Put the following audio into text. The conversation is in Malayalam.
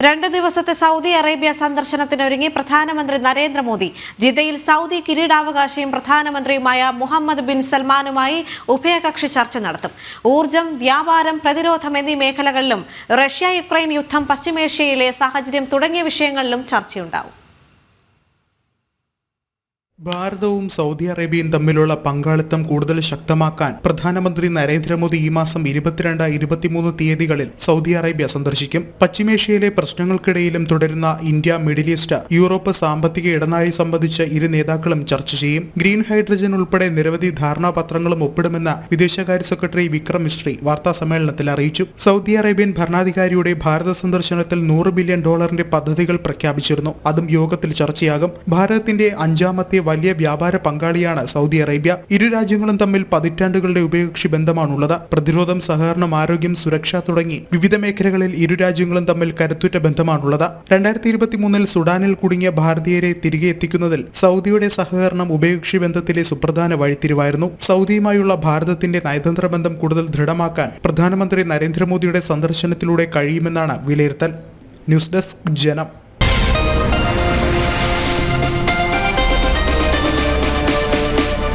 രണ്ട് ദിവസത്തെ സൗദി അറേബ്യ സന്ദർശനത്തിനൊരുങ്ങി പ്രധാനമന്ത്രി നരേന്ദ്രമോദി. ജിദ്ദയിൽ സൗദി കിരീടാവകാശിയും പ്രധാനമന്ത്രിയുമായ മുഹമ്മദ് ബിൻ സൽമാനുമായി ഉഭയകക്ഷി ചർച്ച നടത്തും. ഊർജം വ്യാപാരം പ്രതിരോധം എന്നീ മേഖലകളിലും റഷ്യ യുക്രൈൻ യുദ്ധം പശ്ചിമേഷ്യയിലെ സാഹചര്യം തുടങ്ങിയ വിഷയങ്ങളിലും ചർച്ചയുണ്ടാവും. ഭാരതവും സൗദി അറേബ്യയും തമ്മിലുള്ള പങ്കാളിത്തം കൂടുതൽ ശക്തമാക്കാൻ പ്രധാനമന്ത്രി നരേന്ദ്രമോദി ഈ മാസം ഇരുപത്തിരണ്ട് ഇരുപത്തിമൂന്ന് തീയതികളിൽ സൗദി അറേബ്യ സന്ദർശിക്കും. പശ്ചിമേഷ്യയിലെ പ്രശ്നങ്ങൾക്കിടയിലും തുടരുന്ന ഇന്ത്യ മിഡിൽ ഈസ്റ്റ് യൂറോപ്പ് സാമ്പത്തിക ഇടനാഴി സംബന്ധിച്ച് ഇരു നേതാക്കളും ചർച്ച ചെയ്യും. ഗ്രീൻ ഹൈഡ്രജൻ ഉൾപ്പെടെ നിരവധി ധാരണാപത്രങ്ങളും ഒപ്പിടുമെന്ന് വിദേശകാര്യ സെക്രട്ടറി വിക്രം മിശ്രി വാർത്താ സമ്മേളനത്തിൽ അറിയിച്ചു. സൗദി അറേബ്യൻ ഭരണാധികാരിയുടെ ഭാരത സന്ദർശനത്തിൽ നൂറ് ബില്യൺ ഡോളറിന്റെ പദ്ധതികൾ പ്രഖ്യാപിച്ചിരുന്നു. അതും യോഗത്തിൽ ചർച്ചയാകും. ഭാരതത്തിന്റെ അഞ്ചാമത്തെ വലിയ വ്യാപാര പങ്കാളിയാണ് സൗദി അറേബ്യ. ഇരു രാജ്യങ്ങളും തമ്മിൽ പതിറ്റാണ്ടുകളുടെ ഉഭയകക്ഷി ബന്ധമാണുള്ളത്. പ്രതിരോധം സഹകരണം ആരോഗ്യം സുരക്ഷ തുടങ്ങി വിവിധ മേഖലകളിൽ ഇരു രാജ്യങ്ങളും തമ്മിൽ കരുത്തുറ്റ ബന്ധമാണുള്ളത്. രണ്ടായിരത്തി ഇരുപത്തിമൂന്നിൽ സുഡാനിൽ കുടുങ്ങിയ ഭാരതീയരെ തിരികെ എത്തിക്കുന്നതിൽ സൗദിയുടെ സഹകരണം ഉഭയകക്ഷി ബന്ധത്തിലെ സുപ്രധാന വഴിത്തിരിവായിരുന്നു. സൗദിയുമായുള്ള ഭാരതത്തിന്റെ നയതന്ത്ര ബന്ധം കൂടുതൽ ദൃഢമാക്കാൻ പ്രധാനമന്ത്രി നരേന്ദ്രമോദിയുടെ സന്ദർശനത്തിലൂടെ കഴിയുമെന്നാണ് വിലയിരുത്തൽ. ന്യൂസ് ഡെസ്ക് ജനം.